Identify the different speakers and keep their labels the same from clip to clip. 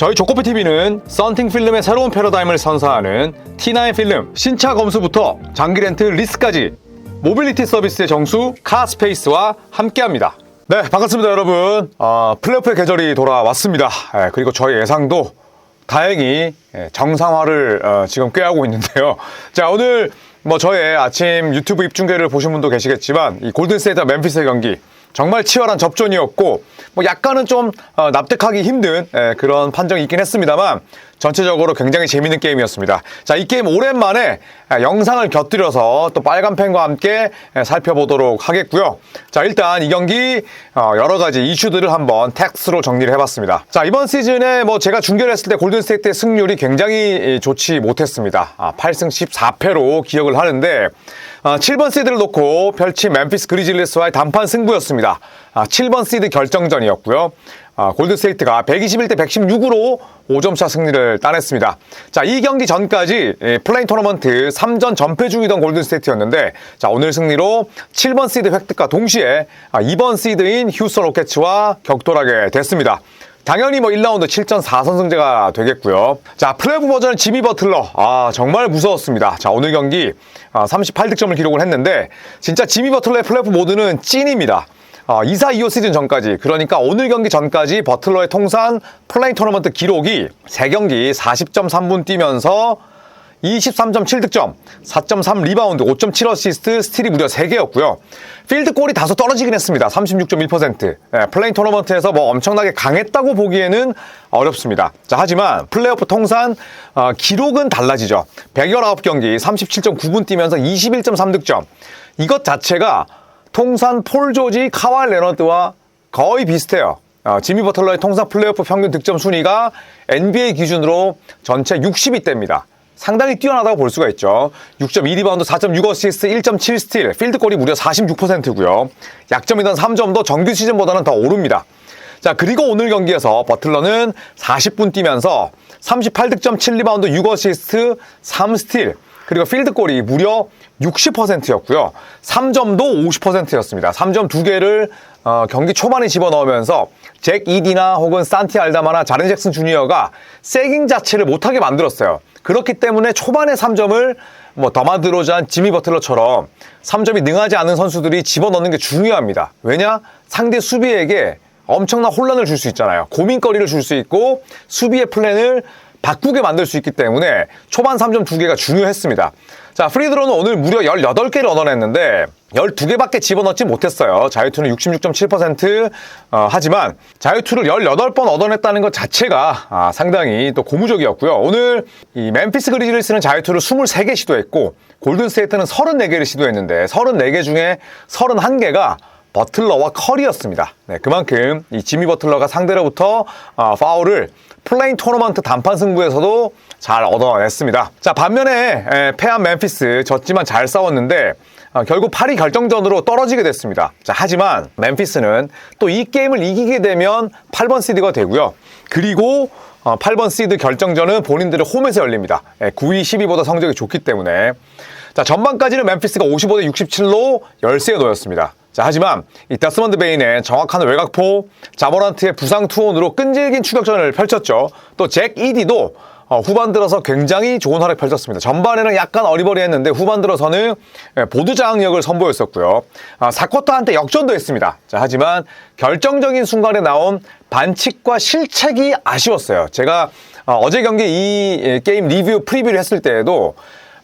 Speaker 1: 저희 조코피TV는 썬팅 필름의 새로운 패러다임을 선사하는 T9 필름 신차 검수부터 장기 렌트 리스까지 모빌리티 서비스의 정수 카스페이스와 함께합니다. 네, 반갑습니다, 여러분. 어, 플레이오프의 계절이 돌아왔습니다. 예, 그리고 저희 예상도 다행히 예, 정상화를 어, 지금 꾀하고 있는데요. 자, 오늘 뭐 저의 아침 유튜브 입중계를 보신 분도 계시겠지만 이 골든스테이트와 멤피스의 경기 정말 치열한 접전이었고 뭐 약간은 좀 어, 납득하기 힘든 예, 그런 판정이 있긴 했습니다만 전체적으로 굉장히 재밌는 게임이었습니다. 자, 이 게임 오랜만에 아, 영상을 곁들여서 또 빨간 펜과 함께 예, 살펴보도록 하겠고요. 자, 일단 이 경기 어, 여러 가지 이슈들을 한번 텍스로 정리를 해봤습니다. 자, 이번 시즌에 뭐 제가 중계를 했을 때 골든스테이트의 승률이 굉장히 좋지 못했습니다. 아, 8승 14패로 기억을 하는데 아, 7번 시드를 놓고 펼친 멤피스 그리즐리스와의 단판 승부였습니다. 아, 7번 시드 결정전이었고요. 아, 골든스테이트가 121대 116으로 5점차 승리를 따냈습니다. 자, 이 경기 전까지 예, 플레인 토너먼트 3전 전패 중이던 골든스테이트였는데 자, 오늘 승리로 7번 시드 획득과 동시에 아, 2번 시드인 휴스턴 로켓츠와 격돌하게 됐습니다. 당연히 뭐 1라운드 7전 4선승제가 되겠고요. 자, 플레이오프 버전 지미 버틀러. 아, 정말 무서웠습니다. 자, 오늘 경기 아, 38득점을 기록을 했는데 진짜 지미 버틀러의 플레이오프 모드는 찐입니다. 어, 2사 2호 시즌 전까지 그러니까 오늘 경기 전까지 버틀러의 통산 플레이 토너먼트 기록이 3경기 40.3분 뛰면서 23.7득점, 4.3 리바운드, 5.7 어시스트, 스틸이 무려 3개였고요. 필드 골이 다소 떨어지긴 했습니다. 36.1%. 네, 플레인 토너먼트에서 뭐 엄청나게 강했다고 보기에는 어렵습니다. 자, 하지만 플레이오프 통산 어, 기록은 달라지죠. 119경기 37.9분 뛰면서 21.3득점. 이것 자체가 통산 폴 조지, 카왈 레너드와 거의 비슷해요. 어, 지미 버틀러의 통산 플레이오프 평균 득점 순위가 NBA 기준으로 전체 60위대입니다. 상당히 뛰어나다고 볼 수가 있죠. 6.2 리바운드, 4.6 어시스트, 1.7 스틸, 필드골이 무려 46%고요. 약점이던 3점도 정규 시즌보다는 더 오릅니다. 자, 그리고 오늘 경기에서 버틀러는 40분 뛰면서 38득점, 7리바운드, 6어시스트, 3스틸, 그리고 필드골이 무려 60%였고요. 3점도 50%였습니다. 3점 2개를 어, 경기 초반에 집어넣으면서 잭 이디나 혹은 산티 알다마나 자렌 잭슨 주니어가 세깅 자체를 못하게 만들었어요. 그렇기 때문에 초반에 3점을 뭐 더마드로잔, 지미 버틀러처럼 3점이 능하지 않은 선수들이 집어넣는 게 중요합니다. 왜냐? 상대 수비에게 엄청난 혼란을 줄 수 있잖아요. 고민거리를 줄 수 있고 수비의 플랜을 바꾸게 만들 수 있기 때문에 초반 3점 2개가 중요했습니다. 자, 프리드로는 오늘 무려 18개를 얻어냈는데 12개밖에 집어넣지 못했어요. 자유투는 66.7% 어, 하지만 자유투를 18번 얻어냈다는 것 자체가 아, 상당히 또 고무적이었고요. 오늘 이 멤피스 그리즐리스는 자유투를 23개 시도했고 골든스테이트는 34개를 시도했는데 34개 중에 31개가 버틀러와 커리였습니다. 네, 그만큼 이 지미 버틀러가 상대로부터 어, 파울을 플레인 토너먼트 단판 승부에서도 잘 얻어냈습니다. 자 반면에 에, 패한 멤피스 졌지만 잘 싸웠는데 어, 결국 8위 결정전으로 떨어지게 됐습니다. 자 하지만 멤피스는 또 이 게임을 이기게 되면 8번 시드가 되고요. 그리고 어, 8번 시드 결정전은 본인들의 홈에서 열립니다. 예, 9위, 10위보다 성적이 좋기 때문에 자 전반까지는 멤피스가 55대 67로 열세에 놓였습니다. 자, 하지만 이 데스먼드 베인의 정확한 외곽포, 자모란트의 부상 투혼으로 끈질긴 추격전을 펼쳤죠. 또 잭 이디도 어, 후반 들어서 굉장히 좋은 활약 펼쳤습니다. 전반에는 약간 어리버리했는데 후반 들어서는 예, 보드 장악력을 선보였었고요. 아, 4쿼터 한때 역전도 했습니다. 자, 하지만 결정적인 순간에 나온 반칙과 실책이 아쉬웠어요. 제가 어, 제 경기 이 예, 게임 리뷰 프리뷰를 했을 때에도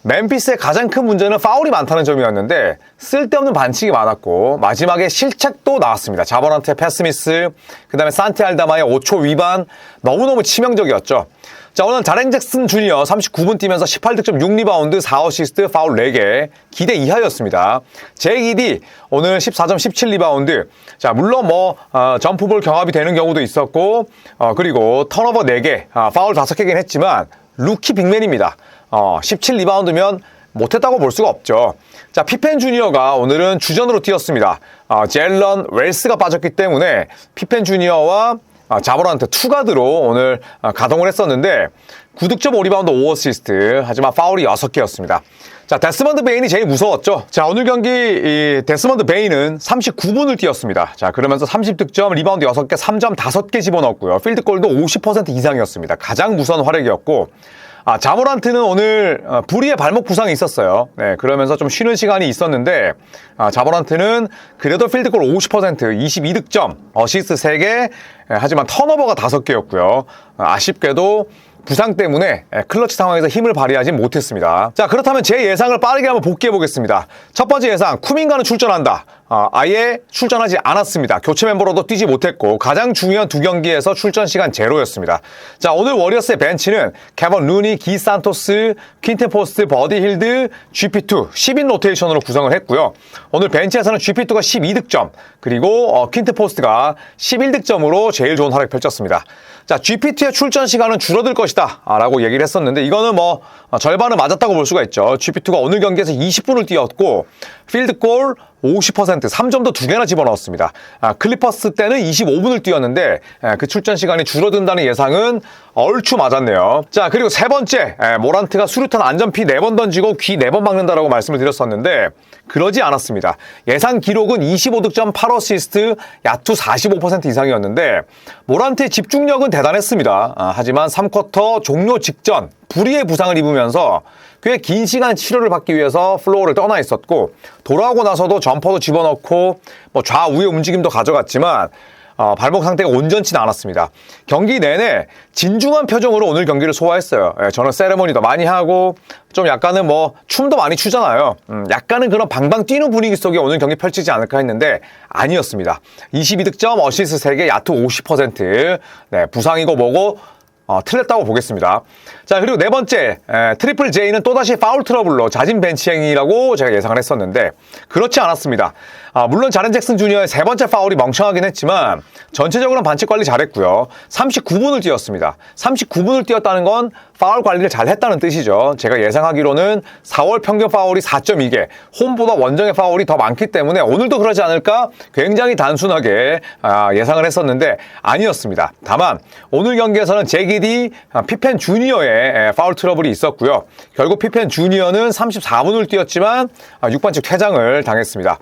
Speaker 1: 멤피스의 가장 큰 문제는 파울이 많다는 점이었는데 쓸데없는 반칙이 많았고 마지막에 실책도 나왔습니다. 자버란트의 패스미스, 그 다음에 산티 알다마의 5초 위반 너무너무 치명적이었죠. 자 오늘 자렌 잭슨 주니어 39분 뛰면서 18득점 6리바운드 4어시스트 파울 4개 기대 이하였습니다. 제이디 오늘 14점 17리바운드 자 물론 뭐 어, 점프볼 경합이 되는 경우도 있었고 어, 그리고 턴오버 4개 아, 파울 5개긴 했지만 루키 빅맨입니다. 어, 17리바운드면 못했다고 볼 수가 없죠. 자, 피펜 주니어가 오늘은 주전으로 뛰었습니다. 어, 젤런 웰스가 빠졌기 때문에 피펜 주니어와 아, 자보란트 투가드로 오늘 아, 가동을 했었는데 9득점 5리바운드 5어시스트 하지만 파울이 6개였습니다. 자, 데스먼드 베인이 제일 무서웠죠. 자, 오늘 경기 이 데스먼드 베인은 39분을 뛰었습니다. 자, 그러면서 30득점, 리바운드 6개, 3점 5개 집어넣었고요. 필드골도 50% 이상이었습니다. 가장 무서운 활약이었고 아, 자모란트는 오늘 어, 불의의 발목 부상이 있었어요. 네, 그러면서 좀 쉬는 시간이 있었는데 아, 자모란트는 그래도 필드골 50%, 22득점, 어시스트 3개, 예, 하지만 턴오버가 5개였고요. 아쉽게도 부상 때문에 예, 클러치 상황에서 힘을 발휘하지 못했습니다. 자, 그렇다면 제 예상을 빠르게 한번 복귀해 보겠습니다. 첫 번째 예상, 쿠밍가는 출전한다. 아, 아예 출전하지 않았습니다. 교체 멤버로도 뛰지 못했고 가장 중요한 두 경기에서 출전 시간 제로였습니다. 자, 오늘 워리어스의 벤치는 캐번 루니, 기 산토스, 퀸테 포스트, 버디 hil드, GP2 10인 로테이션으로 구성을 했고요. 오늘 벤치에서는 GP2가 12득점, 그리고 어, 퀸테 포스트가 11득점으로 제일 좋은 활약 펼쳤습니다. 자, GP2의 출전 시간은 줄어들 것이다. 아, 라고 얘기를 했었는데, 이거는 뭐, 어, 절반은 맞았다고 볼 수가 있죠. GP2가 오늘 경기에서 20분을 뛰었고, 필드골 50%, 3점도 두 개나 집어넣었습니다. 아, 클리퍼스 때는 25분을 뛰었는데, 에, 그 출전 시간이 줄어든다는 예상은 얼추 맞았네요. 자, 그리고 세 번째, 에, 모란트가 수류탄 안전피 4번 던지고 귀 4번 막는다라고 말씀을 드렸었는데, 그러지 않았습니다. 예상 기록은 25득점 8어시스트, 야투 45% 이상이었는데, 모란트의 집중력은 대단했습니다. 아, 하지만 3쿼터 종료 직전 불의의 부상을 입으면서 꽤 긴 시간 치료를 받기 위해서 플로어를 떠나 있었고 돌아오고 나서도 점퍼도 집어넣고 뭐 좌우의 움직임도 가져갔지만 어, 발목 상태가 온전치는 않았습니다. 경기 내내 진중한 표정으로 오늘 경기를 소화했어요. 예, 저는 세레머니도 많이 하고 좀 약간은 뭐 춤도 많이 추잖아요. 음, 약간은 그런 방방 뛰는 분위기 속에 오늘 경기 펼치지 않을까 했는데 아니었습니다. 22득점, 어시스트 3개, 야투 50%. 네, 부상이고 뭐고 어, 틀렸다고 보겠습니다. 자, 그리고 네 번째, 에, 트리플 J는 또다시 파울 트러블로 자진 벤치행이라고 제가 예상을 했었는데, 그렇지 않았습니다. 아, 물론 자렌 잭슨 주니어의 세 번째 파울이 멍청하긴 했지만, 전체적으로는 반칙 관리 잘했고요. 39분을 뛰었습니다. 39분을 뛰었다는 건 파울 관리를 잘 했다는 뜻이죠. 제가 예상하기로는 4월 평균 파울이 4.2개, 홈보다 원정의 파울이 더 많기 때문에 오늘도 그러지 않을까 굉장히 단순하게 아, 예상을 했었는데 아니었습니다. 다만 오늘 경기에서는 제기디 아, 피펜 주니어의 에, 파울 트러블이 있었고요. 결국 피펜 주니어는 34분을 뛰었지만 아, 6반칙 퇴장을 당했습니다.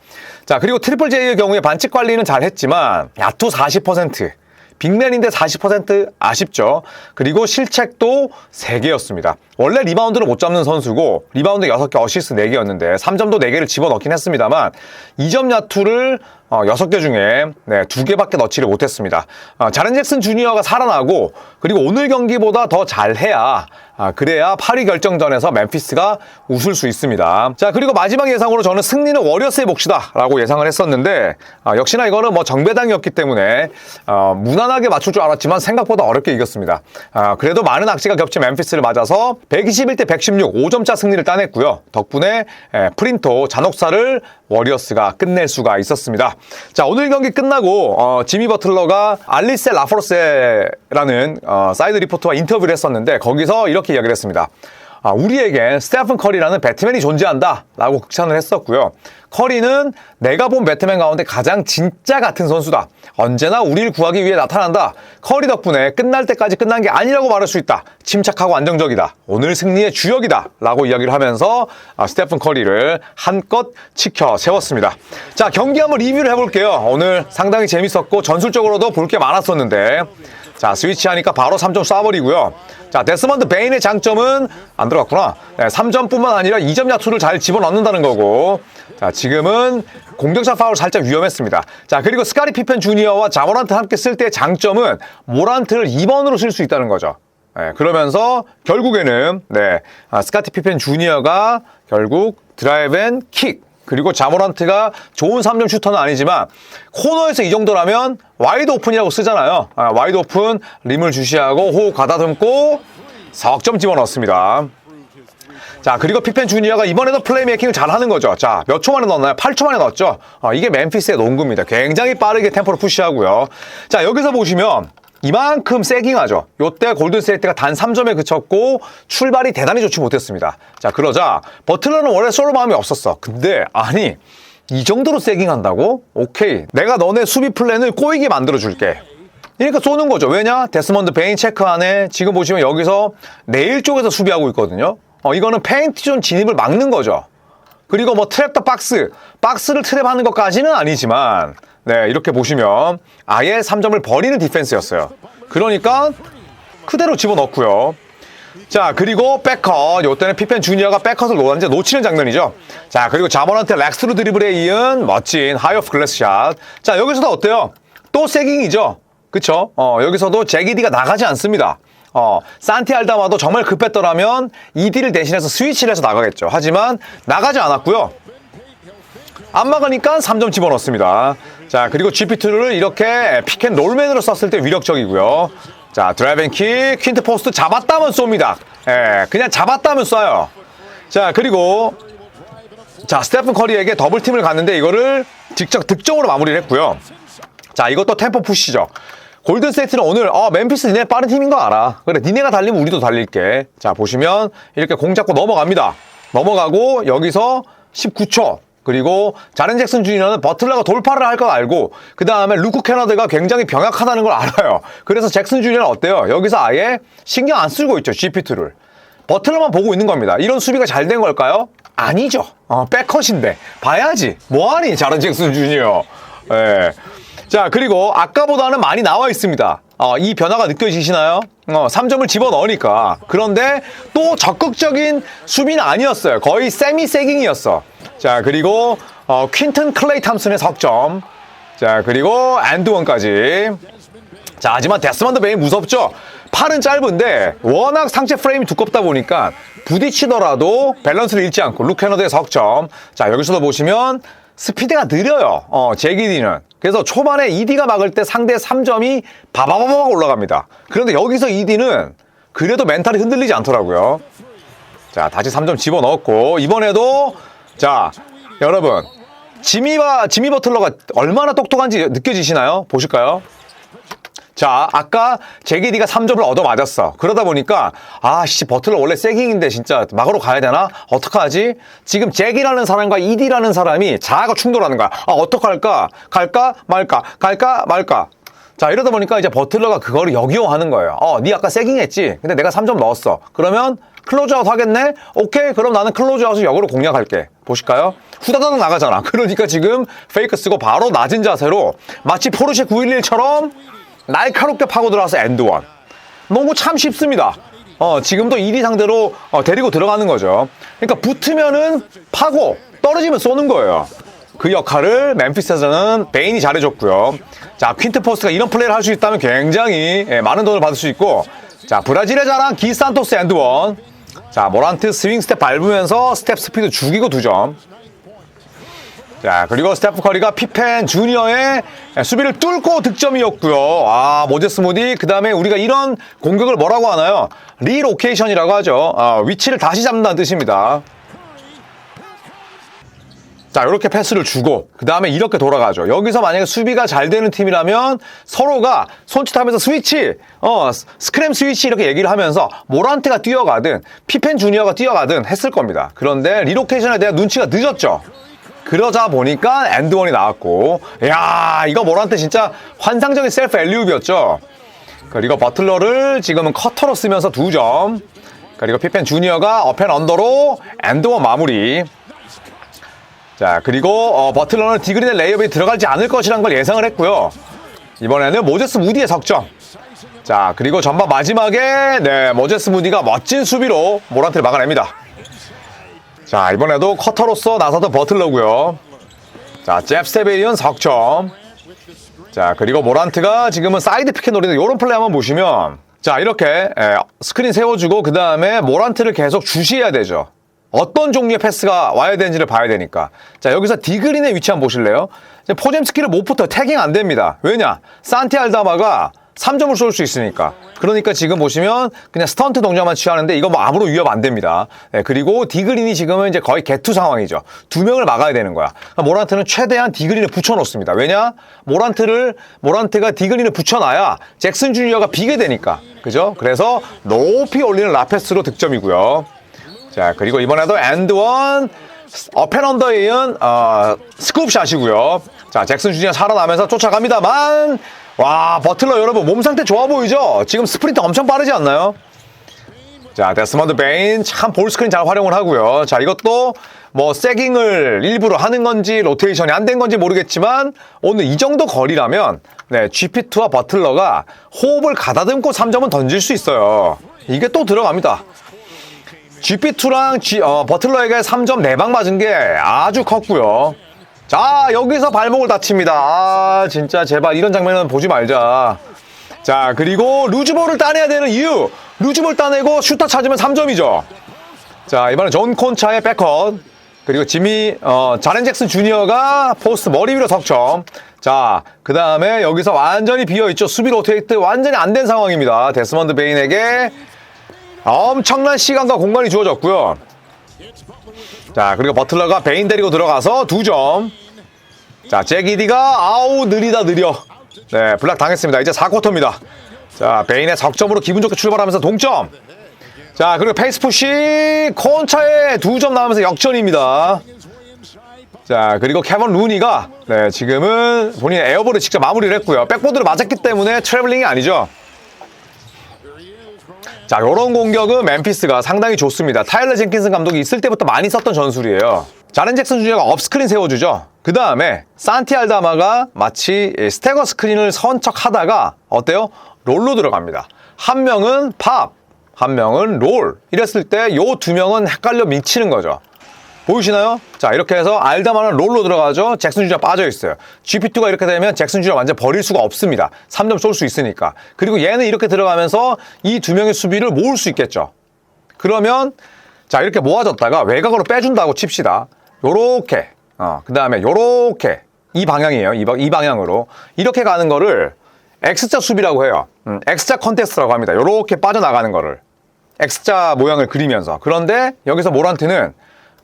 Speaker 1: 자 그리고 트리플 J의 경우에 반칙 관리는 잘했지만 야투 40% 빅맨인데 40% 아쉽죠. 그리고 실책도 3개였습니다. 원래 리바운드를 못 잡는 선수고 리바운드 6개, 어시스트 4개였는데 3점도 4개를 집어넣긴 했습니다만 2점 야투를 어, 6개 중에 네, 2개밖에 넣지를 못했습니다. 어, 자렌 잭슨 주니어가 살아나고 그리고 오늘 경기보다 더 잘해야 아, 그래야 8위 결정전에서 멤피스가 웃을 수 있습니다. 자, 그리고 마지막 예상으로 저는 승리는 워리어스의 몫이다 라고 예상을 했었는데 아, 역시나 이거는 뭐 정배당이었기 때문에 어, 무난하게 맞출 줄 알았지만 생각보다 어렵게 이겼습니다. 아, 그래도 많은 악재가 겹친 멤피스를 맞아서 121대 116 5점차 승리를 따냈고요. 덕분에 에, 프린토 잔혹사를 워리어스가 끝낼 수가 있었습니다. 자, 오늘 경기 끝나고 어, 지미 버틀러가 알리세 라포르세라는 어, 사이드 리포터와 인터뷰를 했었는데 거기서 이렇게 이야기를 했습니다. 아, 우리에겐 스테픈 커리라는 배트맨이 존재한다 라고 극찬을 했었고요. 커리는 내가 본 배트맨 가운데 가장 진짜 같은 선수다. 언제나 우리를 구하기 위해 나타난다. 커리 덕분에 끝날 때까지 끝난 게 아니라고 말할 수 있다. 침착하고 안정적이다. 오늘 승리의 주역이다. 라고 이야기를 하면서 아, 스테픈 커리를 한껏 지켜 세웠습니다. 자, 경기 한번 리뷰를 해볼게요. 오늘 상당히 재밌었고 전술적으로도 볼 게 많았었는데 자, 스위치하니까 바로 3점 쏴버리고요. 자, 데스먼드 베인의 장점은 안 들어갔구나. 네, 3점뿐만 아니라 2점 야투를 잘 집어넣는다는 거고. 자, 지금은 공격자 파울 살짝 위험했습니다. 자, 그리고 스카리 피펜 주니어와 자모란트 함께 쓸 때의 장점은 모란트를 2번으로 쓸 수 있다는 거죠. 네, 그러면서 결국에는 네, 아, 스카티 피펜 주니어가 결국 드라이브 앤 킥. 그리고 자모란트가 좋은 3점 슈터는 아니지만 코너에서 이 정도라면 와이드 오픈이라고 쓰잖아요. 아, 와이드 오픈 림을 주시하고 호흡 가다듬고 석점 집어넣습니다. 자 그리고 피펜 주니어가 이번에도 플레이메이킹을 잘하는 거죠. 자 몇 초 만에 넣었나요? 8초 만에 넣었죠. 어, 이게 멤피스의 농구입니다. 굉장히 빠르게 템포를 푸시하고요. 자 여기서 보시면 이만큼 세깅하죠. 요때 골든스테이트가 단 3점에 그쳤고 출발이 대단히 좋지 못했습니다. 자 그러자 버틀러는 원래 솔로 마음이 없었어. 근데 아니 이 정도로 세깅한다고? 오케이 내가 너네 수비 플랜을 꼬이게 만들어 줄게. 그러니까 쏘는 거죠. 왜냐? 데스먼드 베인 체크 안에 지금 보시면 여기서 내일 쪽에서 수비하고 있거든요. 어, 이거는 페인트존 진입을 막는 거죠. 그리고 뭐 트랩 더 박스, 박스를 트랩하는 것까지는 아니지만, 네, 이렇게 보시면 아예 3점을 버리는 디펜스였어요. 그러니까 그대로 집어넣고요. 자, 그리고 백컷. 요때는 피펜 주니어가 백컷을 놓았는데 놓치는 장면이죠. 자, 그리고 자머한테 렉스루 드리블에 이은 멋진 하이오프 글래스 샷. 자, 여기서도 어때요? 또 세깅이죠. 그쵸? 어, 여기서도 제기디가 나가지 않습니다. 어, 산티 알다마도 정말 급했더라면 이디를 대신해서 스위치를 해서 나가겠죠. 하지만 나가지 않았고요. 안 막으니까 3점 집어넣습니다. 자, 그리고 GP2를 이렇게 피켄 롤맨으로 썼을 때 위력적이고요. 자, 드라이빙 킥, 퀸트 포스트 잡았다면 쏩니다. 예, 그냥 잡았다면 쏴요. 자, 그리고 자, 스테픈 커리에게 더블팀을 갔는데 이거를 직접 득점으로 마무리를 했고요. 자, 이것도 템포 푸시죠. 골든스테이트는 오늘 어, 멤피스 니네 빠른 팀인 거 알아. 그래, 니네가 달리면 우리도 달릴게. 자, 보시면 이렇게 공 잡고 넘어갑니다. 넘어가고 여기서 19초. 그리고 자렌 잭슨 주니어는 버틀러가 돌파를 할 걸 알고 그 다음에 루크 캐나드가 굉장히 병약하다는 걸 알아요. 그래서 잭슨 주니어는 어때요? 여기서 아예 신경 안 쓰고 있죠. GP2를. 버틀러만 보고 있는 겁니다. 이런 수비가 잘 된 걸까요? 아니죠. 어, 백컷인데 봐야지. 뭐하니 자렌 잭슨 주니어. 예. 자 그리고 아까보다는 많이 나와 있습니다. 어, 이 변화가 느껴지시나요? 어, 3점을 집어넣으니까. 그런데 또 적극적인 수비는 아니었어요. 거의 세미 세깅이었어. 자, 그리고 어, 퀸튼 클레이 탐슨의 석점. 자, 그리고 앤드원까지. 자, 하지만 데스먼드 베인 무섭죠? 팔은 짧은데 워낙 상체 프레임이 두껍다 보니까 부딪히더라도 밸런스를 잃지 않고 루케너드의 석점. 자, 여기서도 보시면 스피드가 느려요. 어, 제기디는. 그래서 초반에 ED가 막을 때 상대 3점이 바바바박 올라갑니다. 그런데 여기서 ED는 그래도 멘탈이 흔들리지 않더라고요. 자, 다시 3점 집어넣었고, 이번에도, 자, 여러분, 지미와, 지미 버틀러가 얼마나 똑똑한지 느껴지시나요? 보실까요? 자, 아까 제기디가 3점을 얻어 맞았어. 그러다 보니까, 아, 씨, 버틀러 원래 세깅인데 진짜 막으러 가야 되나? 어떡하지? 지금 제기라는 사람과 이디라는 사람이 자아가 충돌하는 거야. 아, 어떡할까? 갈까? 말까? 갈까? 말까? 자, 이러다 보니까 이제 버틀러가 그거를 역이용하는 거예요. 어, 니 아까 세깅했지? 근데 내가 3점 넣었어. 그러면 클로즈아웃 하겠네? 오케이, 그럼 나는 클로즈아웃을 역으로 공략할게. 보실까요? 후다닥 나가잖아. 그러니까 지금 페이크 쓰고 바로 낮은 자세로 마치 포르쉐 911처럼 날카롭게 파고 들어와서 엔드원. 너무 참 쉽습니다. 어, 지금도 1위 상대로 어, 데리고 들어가는 거죠. 그러니까 붙으면은 파고 떨어지면 쏘는 거예요. 그 역할을 멤피스에서는 베인이 잘해줬고요. 자, 퀸트 포스트가 이런 플레이를 할 수 있다면 굉장히 예, 많은 돈을 받을 수 있고 자, 브라질의 자랑 기산토스 엔드원. 자, 모란트 스윙 스텝 밟으면서 스텝 스피드 죽이고 두 점. 자, 그리고 스테프 커리가 피펜 주니어의 수비를 뚫고 득점이었고요. 아, 모제스 모디. 그 다음에 우리가 이런 공격을 뭐라고 하나요? 리로케이션이라고 하죠. 아, 위치를 다시 잡는다는 뜻입니다. 자, 이렇게 패스를 주고, 그 다음에 이렇게 돌아가죠. 여기서 만약에 수비가 잘 되는 팀이라면 서로가 손짓하면서 스위치, 어, 스크램 스위치 이렇게 얘기를 하면서 모란트가 뛰어가든 피펜 주니어가 뛰어가든 했을 겁니다. 그런데 리로케이션에 대한 눈치가 늦었죠. 그러자 보니까 엔드원이 나왔고, 야 이거 모란트 진짜 환상적인 셀프 엘리웁이었죠. 그리고 버틀러를 지금은 커터로 쓰면서 두 점. 그리고 피펜 주니어가 어펜 언더로 엔드원 마무리. 자, 그리고 어, 버틀러는 디그린의 레이업이 들어가지 않을 것이라는 걸 예상을 했고요. 이번에는 모제스 무디의 석점. 자, 그리고 전반 마지막에 네, 모제스 무디가 멋진 수비로 모란트를 막아냅니다. 자, 이번에도 커터로서 나서던 버틀러고요. 자, 잽스테베리온 석점. 자, 그리고 모란트가 지금은 사이드 피켓 노리는 이런 플레이 한번 보시면 자, 이렇게 에, 스크린 세워주고 그 다음에 모란트를 계속 주시해야 되죠. 어떤 종류의 패스가 와야 되는지를 봐야 되니까. 자, 여기서 디그린의 위치 한번 보실래요? 이제 포잼스키를 못 붙어 태깅 안 됩니다. 왜냐? 산티 알다마가 3점을 쏠 수 있으니까. 그러니까 지금 보시면 그냥 스턴트 동작만 취하는데 이거 뭐 아무런 위협 안 됩니다. 네, 그리고 디그린이 지금은 이제 거의 개투 상황이죠. 두 명을 막아야 되는 거야. 그러니까 모란트는 최대한 디그린을 붙여놓습니다. 왜냐? 모란트를, 모란트가 디그린을 붙여놔야 잭슨 주니어가 비게 되니까. 그죠? 그래서 높이 올리는 라페스로 득점이고요. 자, 그리고 이번에도 엔드원 어펜언더에 이은 어, 스쿱샷이고요. 자, 잭슨 주니어 살아나면서 쫓아갑니다만 와, 버틀러 여러분, 몸 상태 좋아 보이죠? 지금 스프린트 엄청 빠르지 않나요? 자, 데스먼드 베인 참 볼 스크린 잘 활용을 하고요. 자, 이것도 뭐 세깅을 일부러 하는 건지 로테이션이 안 된 건지 모르겠지만 오늘 이 정도 거리라면 네, GP2와 버틀러가 호흡을 가다듬고 3점은 던질 수 있어요. 이게 또 들어갑니다. GP2랑 G, 어, 버틀러에게 3점 4방 맞은 게 아주 컸고요. 자, 여기서 발목을 다칩니다. 아, 진짜 제발 이런 장면은 보지 말자. 자, 그리고 루즈볼을 따내야 되는 이유. 루즈볼 따내고 슈터 찾으면 3점이죠. 자, 이번엔 존 콘차의 백컷. 그리고 지미, 어, 자렌 잭슨 주니어가 포스트 머리 위로 석점. 자, 그 다음에 여기서 완전히 비어있죠. 수비 로테이트 완전히 안 된 상황입니다. 데스먼드 베인에게 엄청난 시간과 공간이 주어졌고요. 자, 그리고 버틀러가 베인 데리고 들어가서 두 점. 자, 제기디가 아우 느리다 느려. 네, 블락 당했습니다. 이제 4쿼터입니다. 자, 베인의 석점으로 기분 좋게 출발하면서 동점. 자, 그리고 페이스 푸시 콘차에 두 점 나오면서 역전입니다. 자, 그리고 캐번 루니가 네, 지금은 본인의 에어볼을 직접 마무리를 했고요. 백보드를 맞았기 때문에 트래블링이 아니죠. 자, 요런 공격은 멤피스가 상당히 좋습니다. 타일러 젠킨슨 감독이 있을 때부터 많이 썼던 전술이에요. 자렌 잭슨 주니어가 업스크린 세워주죠. 그 다음에 산티 알다마가 마치 이 스태거 스크린을 선척 하다가 어때요? 롤로 들어갑니다. 한 명은 팝, 한 명은 롤. 이랬을 때 요 두 명은 헷갈려 미치는 거죠. 보이시나요? 자, 이렇게 해서 알다마는 롤로 들어가죠. 잭슨 주니어 빠져 있어요. GP2가 이렇게 되면 잭슨 주니어 완전 버릴 수가 없습니다. 3점 쏠 수 있으니까. 그리고 얘는 이렇게 들어가면서 이 두 명의 수비를 모을 수 있겠죠. 그러면 자, 이렇게 모아졌다가 외곽으로 빼준다고 칩시다. 요렇게. 어, 그 다음에 요렇게. 이 방향이에요. 이, 방- 이 방향으로. 이렇게 가는 거를 X자 수비라고 해요. 음, X자 컨테스트라고 합니다. 요렇게 빠져나가는 거를. X자 모양을 그리면서. 그런데 여기서 모란트는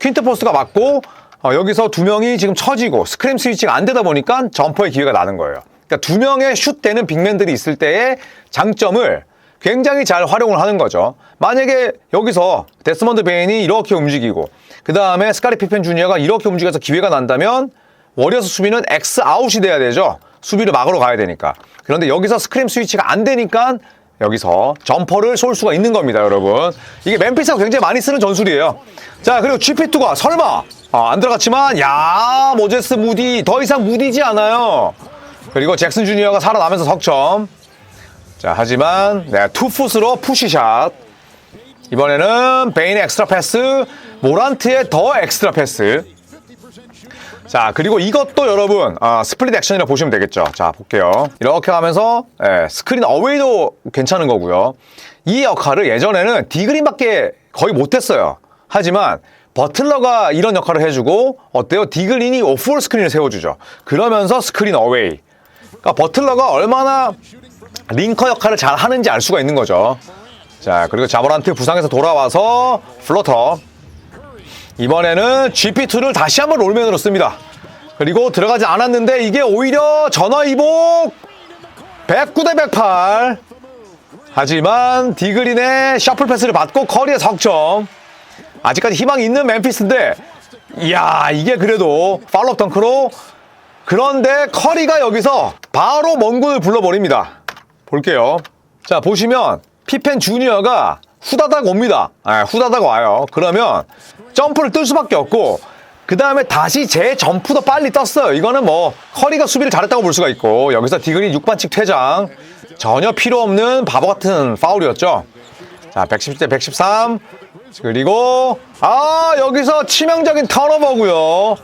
Speaker 1: 퀸트 포스가 맞고 어, 여기서 두 명이 지금 처지고 스크림 스위치가 안 되다 보니까 점퍼의 기회가 나는 거예요. 그러니까 두 명의 슛 되는 빅맨들이 있을 때의 장점을 굉장히 잘 활용을 하는 거죠. 만약에 여기서 데스먼드 베인이 이렇게 움직이고 그 다음에 스카리 피펜 주니어가 이렇게 움직여서 기회가 난다면 워리어스 수비는 X 아웃이 돼야 되죠. 수비를 막으러 가야 되니까. 그런데 여기서 스크림 스위치가 안 되니까 여기서 점퍼를 쏠 수가 있는 겁니다, 여러분. 이게 멤피스가 굉장히 많이 쓰는 전술이에요. 자, 그리고 GP2가 설마 아, 안 들어갔지만 야 모제스 무디 더 이상 무디지 않아요. 그리고 잭슨 주니어가 살아나면서 석점. 자, 하지만 네, 투풋으로 푸시샷. 이번에는 베인의 엑스트라 패스, 모란트의 더 엑스트라 패스. 자, 그리고 이것도 여러분, 아, 스플릿 액션이라 보시면 되겠죠. 자, 볼게요. 이렇게 하면서, 예, 스크린 어웨이도 괜찮은 거고요. 이 역할을 예전에는 디그린밖에 거의 못했어요. 하지만, 버틀러가 이런 역할을 해주고, 어때요? 디그린이 오프홀 스크린을 세워주죠. 그러면서 스크린 어웨이. 그러니까 버틀러가 얼마나 링커 역할을 잘 하는지 알 수가 있는 거죠. 자, 그리고 자버란트 부상에서 돌아와서 플로터. 이번에는 GP2를 다시 한번 롤맨으로 씁니다. 그리고 들어가지 않았는데 이게 오히려 전화이복 109대 108. 하지만 디그린의 셔플 패스를 받고 커리의 석점. 아직까지 희망이 있는 멤피스인데 이야 이게 그래도 팔로업 덩크로 그런데 커리가 여기서 바로 멍군을 불러버립니다. 볼게요. 자, 보시면 피펜 주니어가 후다닥 옵니다. 아, 후다닥 와요. 그러면 점프를 뜰 수밖에 없고 그 다음에 다시 제 점프도 빨리 떴어요. 이거는 뭐 커리가 수비를 잘했다고 볼 수가 있고 여기서 디그린 6반칙 퇴장 전혀 필요 없는 바보 같은 파울이었죠. 자, 110대 113 그리고 아 여기서 치명적인 턴오버고요.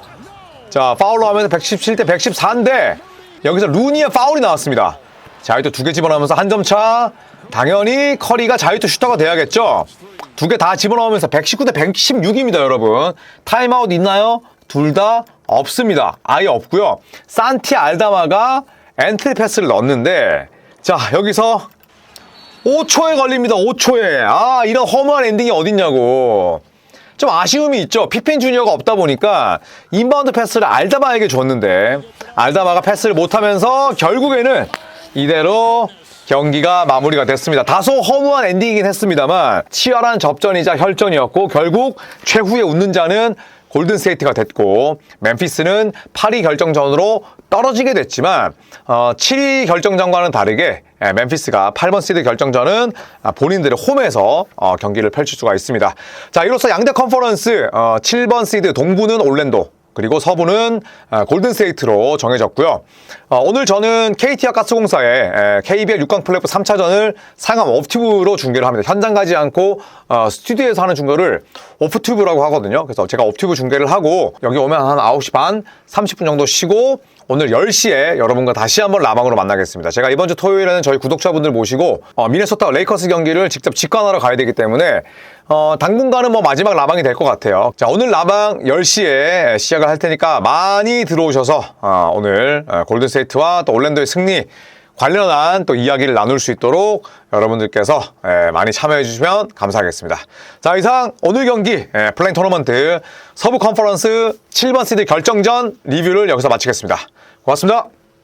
Speaker 1: 자, 파울로 하면서 117대 114인데 여기서 루니의 파울이 나왔습니다. 자유투 두 개 집어넣으면서 한 점 차. 당연히 커리가 자유투 슈터가 돼야겠죠. 두 개 다 집어넣으면서 119대 116입니다, 여러분. 타임아웃 있나요? 둘 다 없습니다. 아예 없고요. 산티 알다마가 엔트리 패스를 넣었는데 자, 여기서 5초에 걸립니다. 5초에. 아, 이런 허무한 엔딩이 어딨냐고. 좀 아쉬움이 있죠. 피펜 주니어가 없다 보니까 인바운드 패스를 알다마에게 줬는데 알다마가 패스를 못하면서 결국에는 이대로 경기가 마무리가 됐습니다. 다소 허무한 엔딩이긴 했습니다만 치열한 접전이자 혈전이었고 결국 최후에 웃는 자는 골든 스테이트가 됐고 멤피스는 8위 결정전으로 떨어지게 됐지만 어, 7위 결정전과는 다르게 예, 멤피스가 8번 시드 결정전은 아, 본인들의 홈에서 어, 경기를 펼칠 수가 있습니다. 자, 이로써 양대 컨퍼런스 어, 7번 시드 동부는 올랜도 그리고 서부는 아, 골든스테이트로 정해졌고요. 어, 오늘 저는 KT와 가스공사의 에, KBL 6강 플레이오프 3차전을 상암 오프튜브로 중계를 합니다. 현장 가지 않고 어, 스튜디오에서 하는 중계를 오프튜브라고 하거든요. 그래서 제가 오프튜브 중계를 하고 여기 오면 한 9시 반 30분 정도 쉬고 오늘 10시에 여러분과 다시 한번 라방으로 만나겠습니다. 제가 이번 주 토요일에는 저희 구독자분들 모시고 어, 미네소타 레이커스 경기를 직접 직관하러 가야 되기 때문에 어, 당분간은 뭐 마지막 라방이 될 것 같아요. 자, 오늘 라방 10시에 시작을 할 테니까 많이 들어오셔서 어, 오늘 어, 골든스테이트와 또 올랜도의 승리 관련한 또 이야기를 나눌 수 있도록 여러분들께서 예, 많이 참여해 주시면 감사하겠습니다. 자, 이상 오늘 경기 예, 플레잉 토너먼트 서부 컨퍼런스 7번 시드 결정전 리뷰를 여기서 마치겠습니다. 고맙습니다.